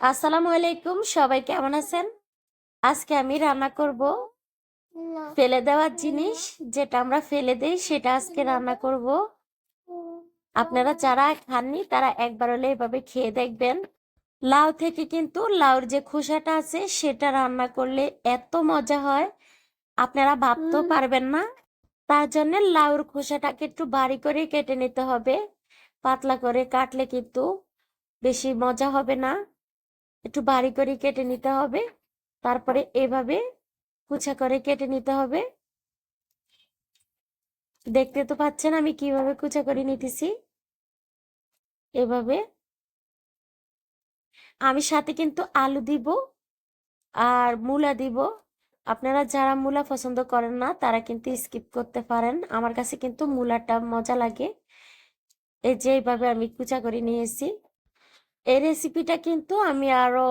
আসসালামু আলাইকুম সবাই কেমন আছেন? আজকে আমি রান্না করব ফেলে দেওয়ার জিনিস যেটা আমরা ফেলে দেই সেটা আজকে রান্না করব। আপনারা যারা খাননি তারা একবার হলে এভাবে খেয়ে দেখবেন। লাউ থেকে কিন্তু লাউর যে খোসাটা আছে সেটা রান্না করলে এত মজা হয়। আপনারা ভাবতেও পারবেন না। তার জন্য লাউর খোসাটাকে একটু বাড়ি করে কেটে নিতে হবে। পাতলা করে কাটলে কিন্তু বেশি মজা হবে না। একটু বাড়ি করে কেটে নিতে হবে। তারপরে এভাবে কুচা করে কেটে নিতে হবে। দেখতে তো পাচ্ছেন আমি কীভাবে কুচা করে নিতেছি। এভাবে। আমি সাথে কিন্তু আলু দিব আর মূলা দিব। আপনারা যারা মূলা পছন্দ করেন না, তারা কিন্তু স্কিপ করতে পারেন। আমার কাছে কিন্তু মূলাটা মজা লাগে। এই যে এইভাবে আমি কুচা করে নিয়েছি। এই রেসিপিটা কিন্তু আমি আরও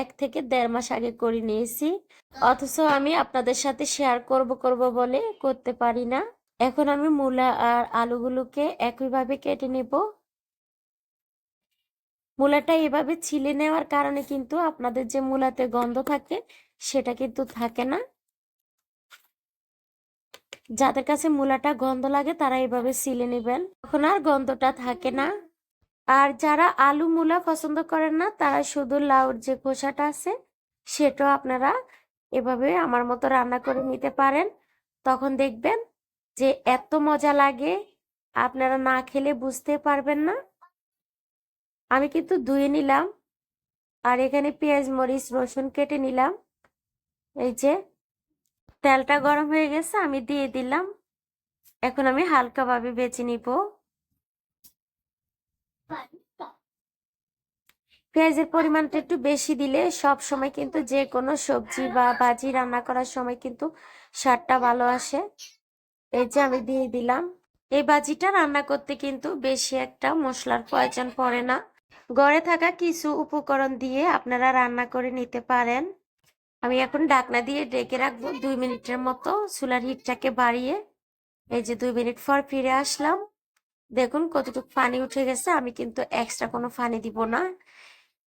এক থেকে দেড় মাস আগে করে নিয়েছি। অথচ আমি আপনাদের সাথে শেয়ার করব করব বলে করতে পারি না। এখন আমি মূলা আর আলুগুলোকে একইভাবে কেটে নেব। মূলাটা এভাবে ছিলে নেওয়ার কারণে কিন্তু আপনাদের যে মূলাতে গন্ধ থাকে, সেটা কিন্তু থাকে না। যাদের কাছে মূলাটা গন্ধ লাগে, তারা এভাবে ছিলে নেবেন। তখন আর গন্ধটা থাকে না। আর যারা আলু মূলা পছন্দ করেন না, তারা শুধু লাউর যে খোসাটা আছে, সেটাও আপনারা এভাবে আমার মতো রান্না করে নিতে পারেন। তখন দেখবেন যে এত মজা লাগে, আপনারা না খেলে বুঝতে পারবেন না। আমি কিন্তু ধুয়ে নিলাম আর এখানে পেঁয়াজ, মরিচ, রসুন কেটে নিলাম। এই যে তেলটা গরম হয়ে গেছে, আমি দিয়ে দিলাম। এখন আমি হালকাভাবে বেছে নিব। পেঁয়াজের পরিমাণটা একটু বেশি দিলে সব সময় কিন্তু যে কোনো সবজি বা ভাজি রান্না করার সময় কিন্তু স্বাদটা ভালো আসে। এই যে আমি দিয়ে দিলাম। এই ভাজিটা রান্না করতে কিন্তু বেশি একটা মশলার প্রয়োজন পড়ে না। ঘরে থাকা কিছু উপকরণ দিয়ে আপনারা রান্না করে নিতে পারেন। আমি এখন ডাকনা দিয়ে ডেকে রাখব। দুই মিনিটের মতো চুলার হিটটাকে বাড়িয়ে এই যে দুই মিনিট পর ফিরে আসলাম। দেখুন কতটুকু পানি উঠে গেছে, আমি কিন্তু এক্সট্রা কোনো পানি দিব না।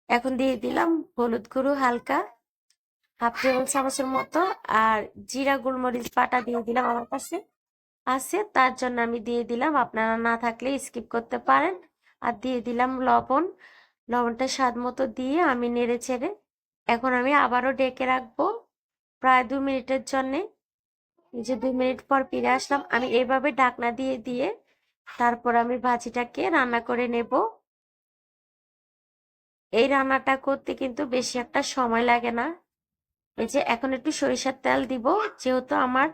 এখন দিয়ে দিলাম হলুদ গুঁড়ো হালকা হাফ টেবিল চামচের মতো, আর জিরা গোলমরিচ বাটা দিয়ে দিলাম আমার কাছে। আছে, তার জন্য আমি দিয়ে দিলাম, আপনারা না থাকলে স্কিপ করতে পারেন। আর দিয়ে দিলাম লবণ, লবণটা স্বাদ মতো দিয়ে আমি নেড়ে ছেড়ে এখন আমি আবারও ডেকে রাখব প্রায় দু মিনিটের জন্যে। যে দু মিনিট পর ফিরে আসলাম, আমি এইভাবে ঢাকনা দিয়ে দিয়ে তারপর আমি ভাজিটাকে রান্না করে নেব। এই রান্নাটা করতে কিন্তু বেশি একটা সময় লাগে না। এই যে এখন একটু সরিষার তেল দিব, যেহেতু আমার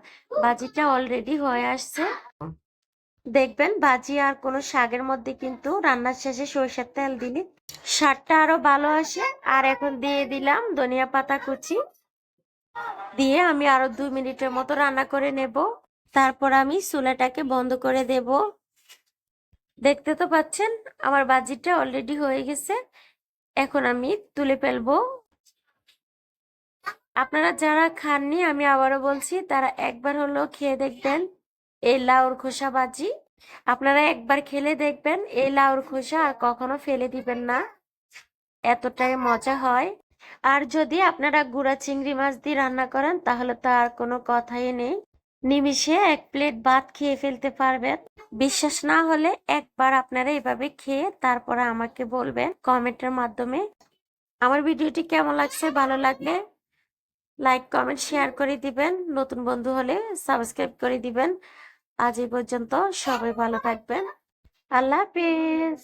ভাজিটা অলরেডি হয়ে আসছে। দেখবেন ভাজি আর কোনো শাকের মধ্যে কিন্তু রান্নার শেষে সরিষার তেল দিলে স্বাদটা আরও ভালো আসে। আর এখন দিয়ে দিলাম ধনিয়া পাতা কুচি। দিয়ে আমি আরও দুই মিনিটের মতো রান্না করে নেব। তারপর আমি চুলাটাকে বন্ধ করে দেব। দেখতে তো পাচ্ছেন, আমার বাজিটা অলরেডি হয়ে গেছে। এখন আমি তুলে ফেলব। আপনারা যারা খাননি, আমি আবারও বলছি, তারা একবার হলো খেয়ে দেখবেন এই লাউর খোসা বাজি। আপনারা একবার খেলে দেখবেন এই লাউর খোসা আর কখনো ফেলে দিবেন না। এতটাই মজা হয়। আর যদি আপনারা গুড়া চিংড়ি মাছ দিয়ে রান্না করেন, তাহলে তো আর কোনো কথাই নেই। নিমিষে এক প্লেট ভাত খেয়ে ফেলতে পারবেন। বিশ্বাস না হলে একবার আপনারা এভাবে খেয়ে তারপরে আমাকে বলবেন কমেন্টের মাধ্যমে। আমার ভিডিওটি কেমন লাগছে, ভালো লাগলে লাইক, কমেন্ট, শেয়ার করে দিবেন। নতুন বন্ধু হলে সাবস্ক্রাইব করে দিবেন। আজ এই পর্যন্ত সবাই ভালো থাকবেন। আল্লাহ হাফিজ।